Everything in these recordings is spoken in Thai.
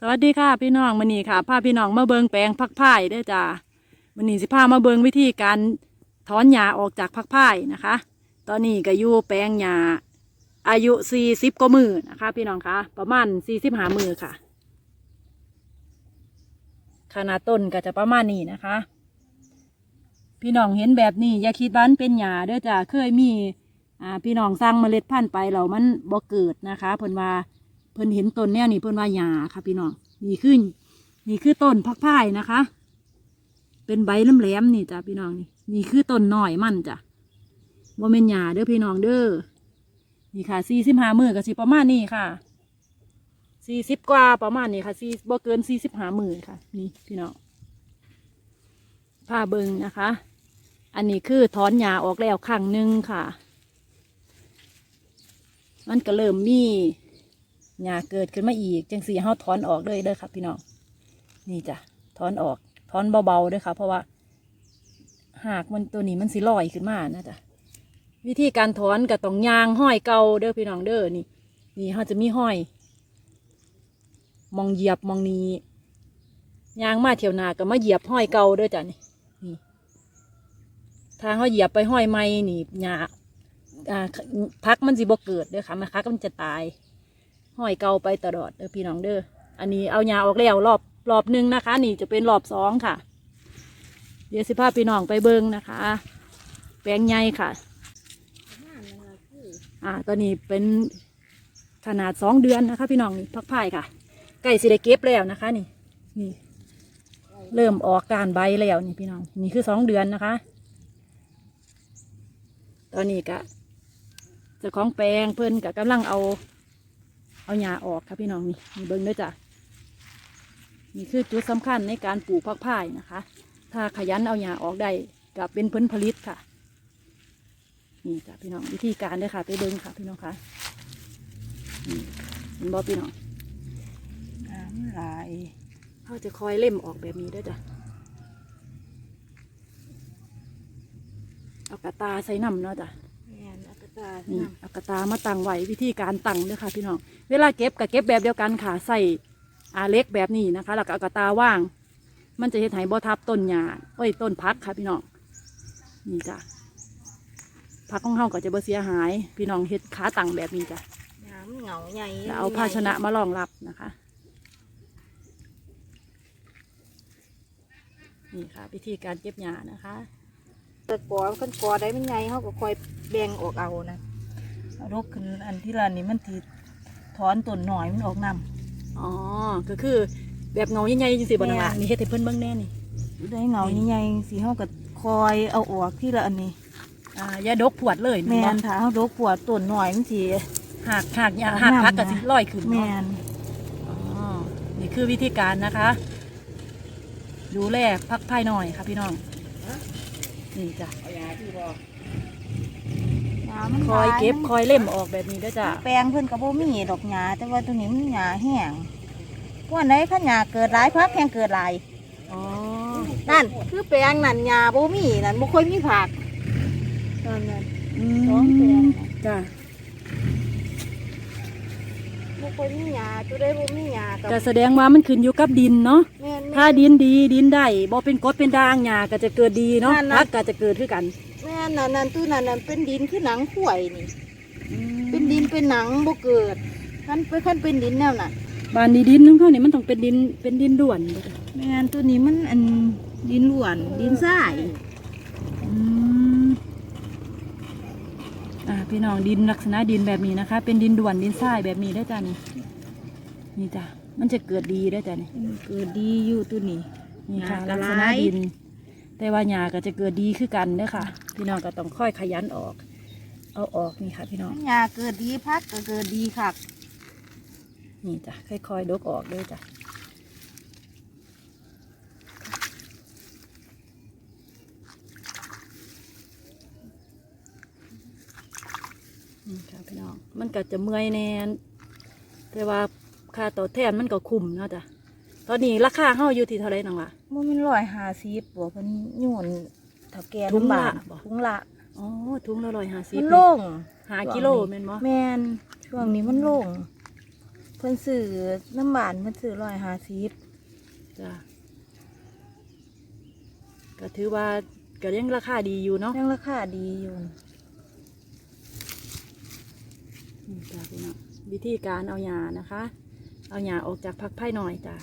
สวัสดีค่ะพี่น้องมื้อนี้ค่ะพาพี่น้องมาเบิงแปลงพักพ่ายเด้จ้ามื้อนี้สิพามาเบิงวิธีการถอนหญ้าออกจากพักพ่ายนะคะ ตอนนี้ก็อยู่แปลงหญ้าอายุ40กว่ามือนะคะ พี่น้องคะประมาณ45มือค่ะ ขนาดต้นก็จะประมาณนี้นะคะ พี่น้องเห็นแบบนี้อย่าคิดว่าเป็นหญ้าเด้อจ้าเคยมีอ่าพี่น้องสร้างเมล็ดพันธุ์ไปแล้วมันบ่เกิดนะคะเพิ่นว่า เพิ่นเห็นต้นแนวนี้เพิ่นว่าหญ้าค่ะ พี่น้องนี่ขึ้นนี่คือต้นพักพายนะคะ เป็นใบแหลมๆนี่จ้ะพี่น้องนี่นี่คือต้นหน้อยมันจ้ะบ่แม่นหญ้าเด้อพี่น้องเด้อนี่ค่ะสี่สิบห้ามือก็สิประมาณนี้ค่ะสี่สิบกว่าประมาณนี้ค่ะสี่บ่เกินสี่สิบห้ามือค่ะ นี่พี่น้องผ้าเบิงนะคะ อันนี้คือถอนหญ้าออกแล้วครั้งหนึ่งค่ะ มันก็เริ่มมี หญ้าเกิดขึ้นมาอีกจังสีเฮาถอนออกเลยเด้อครับพี่น้องนี่จ้ะถอนออกถอนเบาๆด้อค่ะ เพราะว่า หากมันตัวนี้มันสิลอยขึ้นมานะจ๊ะวิธีการถอนก็ต้องยางห้อยเกาเด้อพี่น้องเด้อนี่ นี่เฮาจะมีห้อย มองเหยียบมองนี้ยางมาเที่ยวนาก็มาเหยียบห้อยเกาเด้อจ้ะนี่นี่ถ้าเขาเหยียบไปห้อยไม้นี่หญ้าอ่าพักมันสิบ่เกิดเด้อค่ะมันพักมันจะตาย ห้อยเกาไปตลอดเด้อพี่น้องเด้ออันนี้เอายาออกแล้วรอบรอบหนึ่งนะคะ นี่จะเป็นรอบสองค่ะ เดี๋ยวสิพาพี่น้องไปเบิ้งนะคะ แปลงใหญ่ค่ะ อ่าตอนนี้เป็นขนาดสองเดือนนะคะ พี่น้องนี่พักพายค่ะใกล้สิได้เก็บแล้วนะคะนี่นี่ เริ่มออกการใบแล้วนี่พี่น้อง นี่คือสองเดือนนะคะ ตอนนี้ก็จ้าของแปลงเพิ่นก็กำลังเอา เอาหญ้าออกครับพี่น้องนี่นี่เบิ้งเด้วยจ้ะนี่คือจุดสำคัญในการปลูกผักพายนะคะ ถ้าขยันเอาหญ้าออกได้กับเป็นผลผลิตค่ะนี่จ้ะพี่น้องวิธีการเด้อค่ะ ไปเบิ้งค่ะ พี่น้องค่ะนี่เห็นบ่พี่น้องน้ำลายเขาจะคอยเล่มออกแบบนี้เด้วยจ้ะเอากระตาใส่น้ำเนาะจ้ะแม่นอักตานี่เอากระตามาตั้งไว้วิธีการตั้งเด้อค่ะ พี่น้อง เวลาเก็บก็เก็บแบบเดียวกันค่ะใส่อาเล็กแบบนี้นะคะแล้วก็เอากระตาว่าง มันจะเห็นไหบ่ทับต้นหญ้าเอ้ยต้นพักค่ะพี่น้องนี่จ้ะพักของเฮาก็จะบ่เสียหาย พี่น้องเฮ็ดขาตั้งแบบนี้จ้ะน้ำเหงาใหญ่แล้วเอาภาชนะมารองรับนะคะนี่ค่ะวิธีการเก็บหญ้านะคะตะกอกันกอได้มันใหญ่เขาก็คอยแบ่งออกเอานะเอารกขึ้นอันที่ละนี่มันที ถอนต้นหน่อยมันออกนอ๋อก็คือแบบเงาใหญ่ๆจังซี่บ่น้องละแม่นนี่เฮ็ดให้เพิ่นเบิ่งแน่นี่ำได้เหงาใหญ่ๆสีเขาก็คอยเอาออกที่ละอันนี้อ่ายาดกผวดเลยแม่บ่นถ้าเขารกปวดต้นหน่อยมันสีหากหากยาหากพักกับสิลอยขึ้นแม่เนาะนอ๋อนี่คือวิธีการนะคะ ดูแลพักภายหน่อยค่ะพี่น้องนี่จ้ะ น้ำมันคอยหลาเก็บมันคอยเล่มออกแบบนี้ด้วยจ้ะแปลงเพิ่นก็บ่มีดอกหญ้าแต่ว่าตัวนี้มันหญ้าแห้งพวกไหนพันหญ้าเกิดหลายพักแห้งเกิดหลายอ๋อนั่น คือแปลงนั่นหญ้าบ่มีนั่นบ่ค่อยมีผักนั่นนั่นอืสองแปลงมน่ะจ้ะบ่ค่อยมีหญ้าตัวใดบ่มีหญ้าก็ก็แสดงว่ามันขึ้นอยู่กับดินเนาะแม่นถ้าดินดีดินได้บ่เป็นกรดเป็นด่างหญ้าก็จะเกิดดีเนาะนั่นนะพักก็จะเกิดขึ้นกัน่นนั่นนั่นตู้นั่นนั่นเป็นดินคือหนังข่วยนี่ เป็นดินเป็นหนังบ่เกิดคันเป็นคันเป็นดินแนวน่ะบ้านนี้ดินของเขานี่มันต้องเป็นดินเป็นดินด่วนเด้อจ้นตัวนี้มันอันดินล้วน ดินทรายอ่าพี่น้องดินลักษณะดินแบบนี้นะคะ เป็นดินด่วนดินทรายแบบนี้ได้จ้ะนี่นี่จ้ะมันจะเกิดดีได้จ้ะนี่เกิดดีอยู่ตัวนี้นี่ค่ะลักษณะดิน แต่ว่าหญ้าก็จะเกิดดีคือกันเด้อค่ะ พี่น้องก็ต้องค่อยขยันออก เอาออกนี่ค่ะ พี่น้องหญ้าเกิดดีพักก็เกิดดีคักนี่จ้ะค่อยๆดกออกเด้วยจ้ะนี่ค่ะพี่น้องมันก็จะเมื่อยแนนแต่ว่าค่าตอบแทนมันก็คุ้มเนาะจ้ะ ตอนนี้ราคาเฮาอยู่ที่เท่าไรน้องล่ะ บ่แม่น150บ่เพิ่นโยนเถ้าแก่ถุงละน้ำบานบ่ถุงละอ๋อถุงละร้อยห้าสิบมันโล่งหากิโลแม่นบ่แม่นช่วงนี้มันโล่งเพิ่นซื้อน้ำหวานเพิ่นซื้อร้อยห้าสิบจ้ะก็ถือว่าก็ยังราคาดีอยู่เนาะยังราคาดีอยู่นี่จ้ะพี่น้องวิธีการเอาหญ้านะคะ เอาหญ้าออกจากพักไผ่หน่อยจ้ะ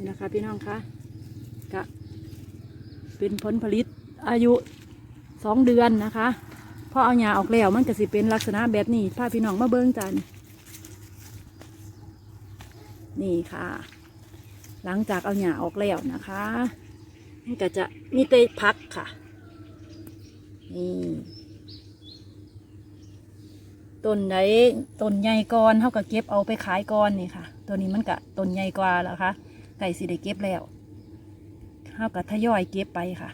นี่นะคะพี่น้องคะก็เป็นผลผลิตอายุสองเดือนนะคะพอเอาหญ้าออกแล้วมันก็สิเป็นลักษณะแบบนี้พาพี่น้องมาเบิ้งจ้ะนี่นี่ค่ะ หลังจากเอาหญ้าออกแล้วนะคะมันก็จะมีแต่พักค่ะนี่ต้นไหนต้นใหญ่ก่อนเขาก็เก็บเอาไปขายก่อนนี่ค่ะ ตัวนี้มันก็ต้นใหญ่กว่าแล้วค่ะ ไก่สิได้เก็บแล้วเขาก็ทยอยเก็บไปค่ะ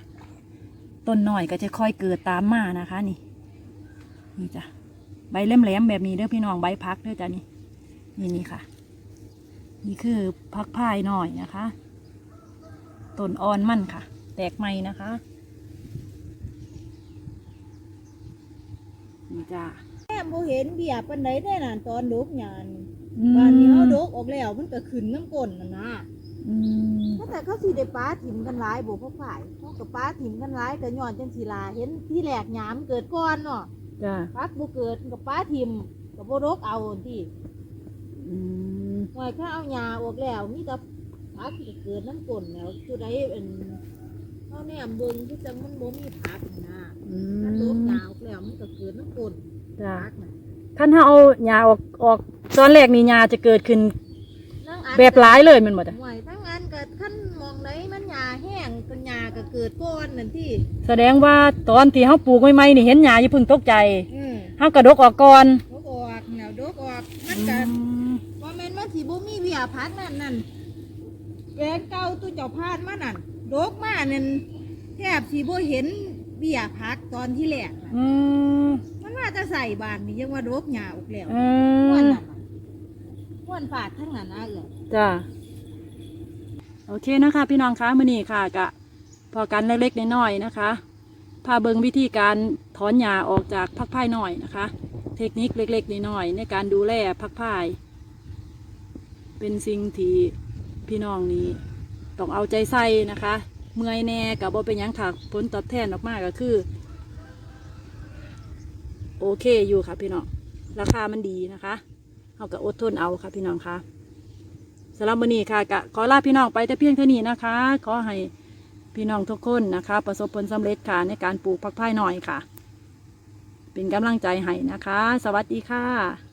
ต้นหน่อยก็จะค่อยเกิดตามมานะคะนี่ นี่จ้ะใบแหลมๆแบบนี้เด้อพี่น้องใบพักเด้อจ้ะนี่ นี่นี่ค่ะ นี่คือพักพายหน่อยนะคะ ต้นอ่อนมั่นค่ะ แตกใหม่นะคะ นี่จ้าแม่บ่เห็นเบียปานใดได้นั่นตอนดกหยานบ้านนี้เฮาดกออกแล้วมันก็ขึ้นน้ำก้นน่ะนะ อืมถ้าแต่เขาสิได้ป้าถิ่มกันหลายบ่พวกฝ่ายเขาก็ป้าถิ่มกันหลายก็ย้อนจังสิลาเห็นที่แรกหยามเกิดก่อนเนาะจ้าปักบ่เกิดก็ป้าถิ่มก็บ่ดกเอาที่อืมหน่อยถ้าเอาหญ้าออกแล้วมีแต่ผักที่เกิดน้ำก้นแล้วคือได้เป็นเฮาแนมเบิ่งคือจังมันบ่มีผักนะอืถ้าดกมหญ้าออกแล้วมันก็เกิดน้ำก้นจ้าผักน่ะท่านถ้าเอาหญ้าออกออกตอนแรกนี่หญ้าจะเกิดขึ้นนั่ง อัดแบบหลายเลยแมันหมดอะหวยทั้งงานก็ขั้นมองไหนมันหญ้าแห้งก็หญ้าก็เกิดก้อนนั่นที่ แสดงว่าตอนที่เขาปลูกใหม่ๆนี่เห็นหญ้าอย่าเพึ่งตกใจอืมเขากระดกออกก่อนดกออกแนวดกออกมันอืก็มว่าแม่นว่าสิบ่มีเบียพักนั่นนั่นแกงเก่าตู้เจ้าพาดมานั่นดกมานั่นแทบสิบ่เห็นเบียพักตอนที่แรกน่ะอืมมันว่าจะใส่บานนี่ยังว่าดกหญ้าออกแล้ว อืม่วนมนั่นน่ะม่ วนฝาดทั้งนั้นนะเอื้อจ้าโอเคนะคะ พี่น้องคะมื่อนี้ค่ะกะพอกันเล็กๆน้อยๆนะคะพาเบิงวิธีการถอนหญ้าออกจากพักพายหน่อยนะคะ เทคนิคเล็กๆน้อยๆในการดูแลพักพาย เป็นสิ่งที่พี่น้องนี้ต้องเอาใจใส่นะคะ เมื่อยแน่กับบ่เป็นยังถักผลตอบแทนออกมาก็คือ โอเคอยู่ค่ะพี่น้องราคามันดีนะคะ เขากับอดทนเอาค่ะพี่น้องคะสำหรับวันนี้ค่ะกะขอลาพี่น้องไปแต่เพียงเท่านี้นะคะ ขอให้พี่น้องทุกคนนะคะ ประสบผลสำเร็จค่ะในการปลูกผักพายหน่อยค่ะ เป็นกำลังใจให้นะคะ สวัสดีค่ะ